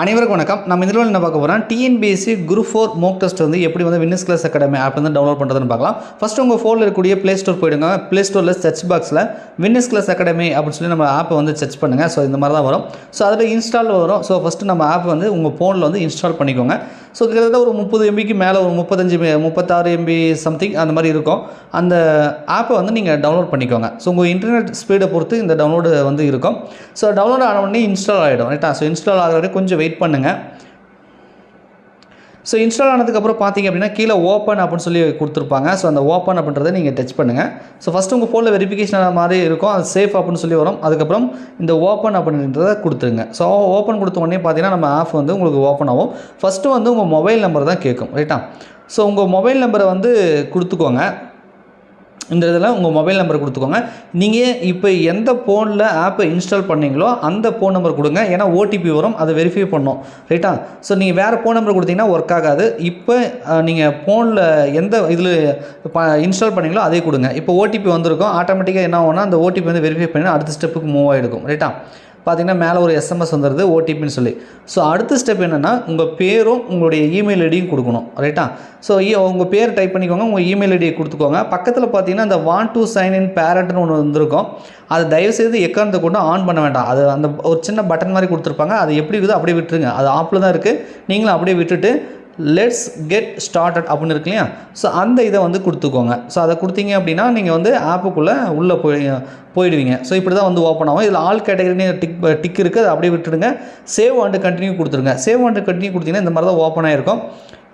அனைவருக்கும் வணக்கம். நம்ம இதில் என்ன பார்க்க போகிறோம் TNPSC group four mock test வந்து எப்படி வந்து வின்னஸ் கிளாஸ் அகாடமி ஆப் வந்து டவுன்லோட் பண்ணுறதுன்னு பார்க்கலாம். ஃபஸ்ட் உங்கள் ஃபோனில் இருக்கக்கூடிய ப்ளே ஸ்டோர் போயிடுங்க. ப்ளே ஸ்டோரில் சர்ச் பாக்ஸில் வின்னஸ் கிளாஸ் அகாடமி அப்படின்னு சொல்லி நம்ம ஆப்பை வந்து சர்ச் பண்ணுங்கள் ஸோ இந்த மாதிரி தான் வரும். ஸோ அதில் இன்ஸ்டால் வரும். ஸோ ஃபஸ்ட்டு நம்ம ஆப் வந்து உங்கள் ஃபோனில் வந்து இன்ஸ்டால் பண்ணிக்கோங்க. ஸோ கிட்டத்தட்ட ஒரு முப்பது எம்பிக்கு மேலே ஒரு முப்பத்தஞ்சு முப்பத்தாறு எம்பி சம்திங் அந்த மாதிரி இருக்கும். அந்த ஆப்பை வந்து நீங்கள் டவுன்லோட் பண்ணிக்கோங்க. ஸோ உங்கள் இன்டர்நெட் ஸ்பீடை பொறுத்து இந்த டவுன்லோடு வந்து இருக்கும். ஸோ டவுன்லோட் ஆன உடனே இன்ஸ்டால் ஆகிடும் ரைட்டா ஸோ இன்ஸ்டால் ஆகிற வரைக்கும் கொஞ்சம் வெயிட் பண்ணுங்கள் ஸோ இன்ஸ்டால் ஆனதுக்கப்புறம் பார்த்தீங்க அப்படின்னா கீழே ஓப்பன் அப்படின்னு சொல்லி கொடுத்துருப்பாங்க. ஸோ அந்த ஓப்பன் அப்படின்றத நீங்கள் டச் பண்ணுங்கள் ஸோ ஃபஸ்ட்டு உங்கள் ஃபோனில் வெரிஃபிகேஷன் மாதிரி இருக்கும். அது சேஃப் அப்படின்னு சொல்லி வரும். அதுக்கப்புறம் இந்த ஓப்பன் அப்படின்றத கொடுத்துருங்க. ஸோ ஓப்பன் கொடுத்த உடனே பார்த்தீங்கன்னா நம்ம ஆப் வந்து உங்களுக்கு ஓப்பன் ஆகும். ஃபஸ்ட்டு வந்து உங்கள் மொபைல் நம்பர் தான் கேட்கும். ரைட்டா ஸோ உங்கள் மொபைல் நம்பரை வந்து கொடுத்துக்கோங்க. இந்த இதில் உங்கள் மொபைல் நம்பர் கொடுத்துக்கோங்க. நீங்கள் இப்போ எந்த ஃபோனில் ஆப்பை இன்ஸ்டால் பண்ணீங்களோ அந்த ஃபோன் நம்பர் கொடுங்க. ஏன்னா ஓடிபி வரும் அதை வெரிஃபை பண்ணோம். ரைட்டா ஸோ நீங்கள் வேறு ஃபோன் நம்பர் கொடுத்தீங்கன்னா ஒர்க் ஆகாது. இப்போ நீங்கள் ஃபோனில் எந்த இதில் இன்ஸ்டால் பண்ணீங்களோ அதே கொடுங்க. இப்போ ஓடிபி வந்திருக்கும். ஆட்டோமேட்டிக்காக என்ன ஆகும்னா அந்த ஓடிபி வந்து வெரிஃபை பண்ணி அடுத்த ஸ்டெப்புக்கு மூவ் ஆகிடுக்கும் ரைட்டா பார்த்தீங்கன்னா மேலே ஒரு எஸ்எம்எஸ் வந்துடுது ஓடிபின்னு சொல்லி. ஸோ அடுத்த ஸ்டெப் என்னென்னா உங்கள் பேரும் உங்களுடைய இமெயில் ஐடியும் கொடுக்கணும் ரைட்டா ஸோ உங்கள் பேர் டைப் பண்ணிக்கோங்க உங்கள் இமெயில் ஐடியை கொடுத்துக்கோங்க. பக்கத்தில் பார்த்தீங்கன்னா அந்த வான் டு சைன் இன் பேரண்ட்னு ஒன்று வந்திருக்கும். அதை தயவுசெய்து எக்காரணத்தை கொண்டு ஆன் பண்ண வேண்டாம். அது அந்த ஒரு சின்ன பட்டன் மாதிரி கொடுத்துருப்பாங்க. அது எப்படி இருக்குதோ அப்படியே விட்டுருங்க. அது ஆப்பில் தான் இருக்குது நீங்களும் அப்படியே விட்டுட்டு லெட்ஸ் கெட் ஸ்டார்டட் அப்படின்னு இருக்கு இல்லையா? ஸோ அந்த இதை வந்து கொடுத்துக்கோங்க. ஸோ அதை கொடுத்தீங்க அப்படின்னா நீங்கள் வந்து ஆப்புக்குள்ளே உள்ளே போய் போயிடுவீங்க. ஸோ இப்படி தான் வந்து ஓப்பன் ஆகும். இதில் ஆல் கேட்டகரினு டிக் டிக் இருக்குது அதை அப்படியே விட்டுடுங்க. சேவ் அண்டு கண்டினியூ கொடுத்துருங்க. சேவ் அண்டு கண்டினியூ கொடுத்தீங்கன்னா இந்த மாதிரி தான் ஓப்பன் ஆகிருக்கும்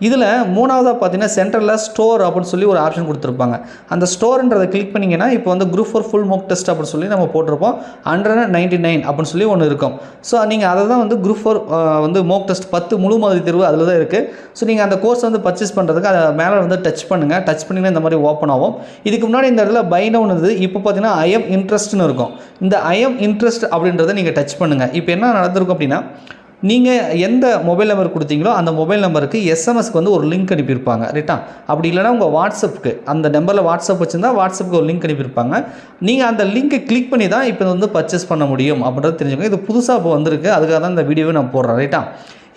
இதில் மூணாவதாக பார்த்தீங்கன்னா சென்டரில் ஸ்டோர் அப்படின்னு சொல்லி ஒரு ஆப்ஷன் கொடுத்துருப்பாங்க. அந்த ஸ்டோர்ன்றதை கிளிக் பண்ணிங்கன்னா இப்போ வந்து group four full mock test அப்படின்னு சொல்லி நம்ம போட்டிருப்போம். ஹண்ட்ரட் நைன்டி நைன் அப்படின்னு சொல்லி ஒன்று இருக்கும். ஸோ நீங்கள் அதை தான் வந்து குரூப் ஃபோர் வந்து மோக் டெஸ்ட் பத்து முழு மாதிரி தேர்வு அதில் தான் இருக்குது ஸோ நீங்கள் அந்த கோர்ஸ் வந்து பர்ச்சேஸ் பண்ணுறதுக்கு அதை மேலே வந்து டச் பண்ணுங்கள் டச் பண்ணிங்கன்னா இந்த மாதிரி ஓப்பன் ஆகும். இதுக்கு முன்னாடி இந்த இடத்துல பைனவுன் இது இப்போ பார்த்தீங்கன்னா ஐஎம் இன்ட்ரெஸ்ட்னு இருக்கும். இந்த ஐஎம் இன்ட்ரெஸ்ட் அப்படின்றத நீங்கள் டச் பண்ணுங்கள் இப்போ என்ன நடந்திருக்கும் அப்படின்னா நீங்கள் எந்த மொபைல் நம்பர் கொடுத்தீங்களோ அந்த மொபைல் நம்பருக்கு எஸ்எம்எஸ்க்கு வந்து ஒரு லிங்க் அனுப்பியிருப்பாங்க ரைட்டா அப்படி இல்லைனா உங்கள் வாட்ஸ்அப்புக்கு அந்த நம்பரில் வாட்ஸ்அப் வச்சுருந்தா வாட்ஸ்அப்புக்கு ஒரு லிங்க் அனுப்பியிருப்பாங்க. நீங்கள் அந்த லிங்க்கை கிளிக் பண்ணி தான் இப்போ வந்து பர்ச்சேஸ் பண்ண முடியும் அப்படின்றது தெரிஞ்சுக்கோங்க. இது புதுசாக இப்போ வந்திருக்கு. அதுக்காக தான் இந்த வீடியோவை நான் போடுறேன் ரைட்டா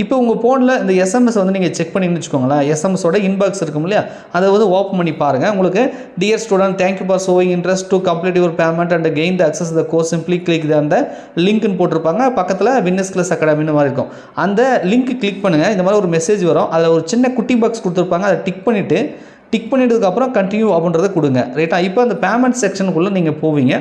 இப்போ உங்கள் ஃபோனில் இந்த எஸ்எம்எஸ் வந்து நீங்கள் செக் பண்ணின்னு வச்சுக்கோங்களேன். எஸ்எம்எஸோட இன்பாக்ஸ் இருக்கும் இல்லையா? அதை வந்து ஓப்பன் பண்ணி பாருங்கள் உங்களுக்கு dear student thank you for showing interest to complete your payment and gain the access the course simply click அந்த லிங்க்னு போட்டிருப்பாங்க. பக்கத்தில் வின்னஸ் கிளஸ் அகாடமின்னு மாதிரி இருக்கும். அந்த லிங்க் கிளிக் பண்ணுங்கள் இந்த மாதிரி ஒரு மெசேஜ் வரும். அதில் ஒரு சின்ன குட்டி பாக்ஸ் கொடுத்துருப்பாங்க. அதை டிக் பண்ணிவிட்டு டிக் பண்ணிட்டதுக்கப்புறம் கண்டினியூ அப்படின்றத கொடுங்க. ரைட்டா இப்போ அந்த பேமெண்ட் செக்ஷனுக்குள்ளே நீங்கள் போவீங்க.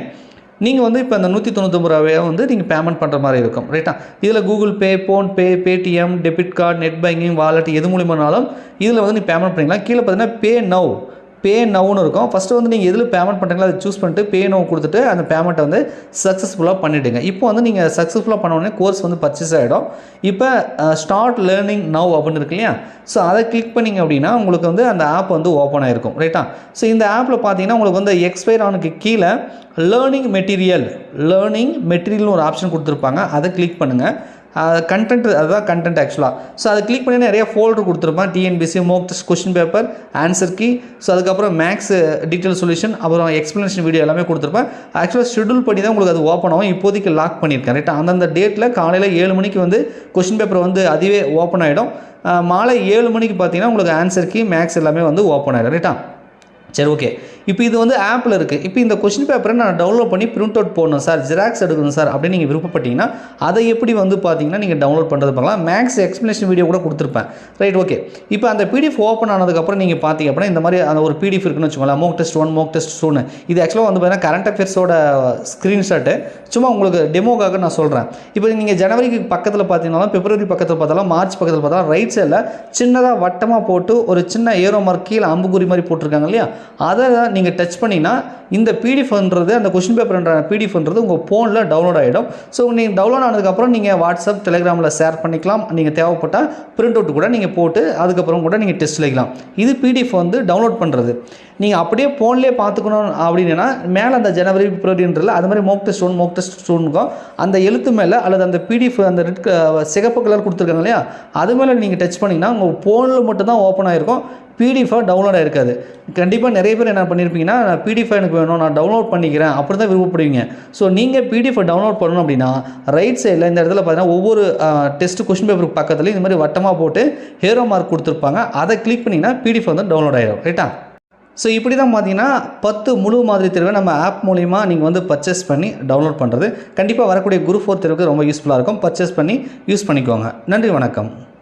நீங்கள் வந்து இப்போ அந்த நூற்றி தொண்ணூத்தொம்பது ரூபாயை வந்து நீங்கள் பேமெண்ட் பண்ணுற மாதிரி இருக்கும் ரைட்டா இதில் Google Pay PhonePe Paytm debit card net banking wallet எது மூலியமானாலும் இதில் வந்து நீ பேமெண்ட் பண்ணிக்கலாம். கீழே பார்த்தீங்கன்னா பே நவ் பே நவுன்னு இருக்கும். ஃபஸ்ட்டு வந்து நீங்கள் எதில் பேமெண்ட் பண்ணுறீங்களோ அதை சூஸ் பண்ணிட்டு பே நவ் கொடுத்துட்டு அந்த பேமெண்ட்டை வந்து சக்ஸஸ்ஃபுல்லாக பண்ணிவிடுங்க இப்போ வந்து நீங்கள் சக்ஸஸ்ஃபுல்லாக பண்ண உடனே கோர்ஸ் வந்து பர்ச்சேஸ் ஆகிடும் இப்போ ஸ்டார்ட் லேர்னிங் நவ் அப்படின்னு இருக்கு இல்லையா? ஸோ அதை கிளிக் பண்ணிங்க அப்படின்னா உங்களுக்கு வந்து அந்த ஆப் வந்து ஓப்பன் ஆகிருக்கும் ரைட்டா ஸோ இந்த ஆப்பில் பார்த்தீங்கன்னா உங்களுக்கு வந்து எக்ஸ்பைர் ஆனுக்கு கீழே லேர்னிங் மெட்டீரியல் லேர்னிங் மெட்டீரியல்னு ஒரு ஆப்ஷன் கொடுத்துருப்பாங்க. அதை கிளிக் பண்ணுங்கள் கண்டென்ட் அதுதான் கண்டென்ட் ஆக்சுவலாக ஸோ அதை கிளிக் பண்ணி நிறைய ஃபோல்டர் கொடுத்துருப்பேன். TNPSC mock test question paper answer key so அதுக்கப்புறம் மேக்ஸ் டீட்டெயில் சொல்யூஷன் அப்புறம் எக்ஸ்ப்ளனேஷன் வீடியோ எல்லாமே கொடுத்துருப்பேன். ஆக்சுவலாக ஷெடியூல் பண்ணி தான் உங்களுக்கு அது ஓப்பன் ஆகும். இப்போதைக்கு லாக் பண்ணியிருக்கேன். ரைட்டா அந்தந்த டேட்டில் காலையில் ஏழு மணிக்கு வந்து கொஷின் பேப்பர் வந்து அதுவே ஓப்பன் ஆகிடும் மாலை ஏழு மணிக்கு பார்த்தீங்கன்னா உங்களுக்கு ஆன்சர் கீ மேக்ஸ் எல்லாமே வந்து ஓப்பன் ஆகிடும் ரைட்டா சரி ஓகே இப்போ இது வந்து ஆப்பில் இருக்குது இப்போ இந்த கொஷின் பேப்பரை நான் டவுன்லோட் பண்ணி பிரிண்ட் அவுட் போடணும். சார் ஜெராக்ஸ் எடுக்கணும் சார் அப்படின்னு நீங்கள் விருப்பப்பட்டீங்கன்னா அதை எப்படி வந்து பார்த்தீங்கன்னா நீங்கள் டவுன்லோட் பண்ணுறது பார்க்கலாம். மேக்ஸ் எக்ஸ்ப்ளனேஷன் வீடியோ கூட கொடுத்துருப்பேன். ரைட் ஓகே இப்போ அந்த பிடிஎஃப் ஓப்பன் ஆனதுக்கப்புறம் நீங்கள் பார்த்தீங்க அப்படின்னா இந்த மாதிரி அந்த ஒரு பிடிஎஃப் இருக்குன்னு வச்சுக்கோங்களேன். Mock test one mock test டூன்னு இது ஆக்சுவலாக வந்து பார்த்தீங்கன்னா கரண்ட் அஃபேர்ஸோட ஸ்க்ரீன்ஷாட்டு சும்மா உங்களுக்கு டெமோக்காக நான் சொல்கிறேன் இப்போ நீங்கள் ஜனவரிக்கு பக்கத்தில் பார்த்தீங்கன்னாலும் பிப்ரவரி பக்கத்தில் பார்த்தாலும் மார்ச் பக்கத்தில் பார்த்தாலும் ரைட் சைடில் சின்னதாக வட்டமாக போட்டு ஒரு சின்ன ஏரோ மார்க் கீழே அம்புக்குறி மாதிரி போட்டிருக்காங்க இல்லையா? அதை நீங்கள் டச் பண்ணிங்கன்னா இந்த பிடிஎஃப்ன்றது அந்த கொஷின் பேப்பர்ன்ற பிடிஎஃப்ன்றது உங்கள் ஃபோனில் டவுன்லோட் ஆகிடும் ஸோ நீங்கள் டவுன்லோட் ஆனதுக்கப்புறம் நீங்கள் வாட்ஸ்அப் டெலிகிராமில் ஷேர் பண்ணிக்கலாம். நீங்கள் தேவைப்பட்டால் பிரிண்ட் அவுட் கூட நீங்கள் போட்டு அதுக்கப்புறம் கூட நீங்கள் டெஸ்ட் வைக்கலாம் இது பிடிஎஃப் வந்து டவுன்லோட் பண்ணுறது நீங்கள் அப்படியே ஃபோன்லேயே பார்த்துக்கணும் அப்படின்னா மேலே அந்த ஜனவரி பிப்ரவரின்றல அது மாதிரி mock test one mock test ஸ்டூனுக்கும் அந்த எழுத்து மேலே அல்லது அந்த பிடிஎஃப் அந்த ரெட் சிகப்பு கலர் கொடுத்துருக்காங்க இல்லையா? அது மேலே நீங்கள் டச் பண்ணிங்கன்னா உங்கள் ஃபோனில் மட்டும்தான் ஓப்பன் ஆகிருக்கும் பிடிஎஃபாக டவுன்லோட் ஆகிருக்காது கண்டிப்பாக நிறைய பேர் என்ன பண்ணியிருப்பீங்கன்னா நான் பிடிஎஃப் எனக்கு வேணும் நான் டவுன்லோட் பண்ணிக்கிறேன் அப்படி தான் விருப்பப்படுவீங்க ஸோ நீங்கள் பிடிஎஃப் டவுன்லோட் பண்ணணும் அப்படின்னா ரைட் சைடில் இந்த இடத்துல பார்த்தீங்கன்னா ஒவ்வொரு டெஸ்ட் கொஷின் பேப்பருக்கு பக்கத்துலேயும் இந்த மாதிரி வட்டமாக போட்டு ஹேரோ மார்க் கொடுத்துருப்பாங்க. அதை கிளிக் பண்ணிங்கன்னா பிடிஎஃப் வந்து டவுன்லோட் ஆகிடும் ரைட்டா ஸோ இப்படி தான் பார்த்தீங்கன்னா பத்து முழு மாதிரி தேர்வை நம்ம ஆப் மூலிமா நீங்கள் வந்து பர்ச்சேஸ் பண்ணி டவுன்லோட் பண்ணுறது கண்டிப்பாக வரக்கூடிய குரூப் ஃபோர் தேர்வுக்கு ரொம்ப யூஸ்ஃபுல்லாக இருக்கும். பர்ச்சேஸ் பண்ணி யூஸ் பண்ணிக்கோங்க. நன்றி வணக்கம்.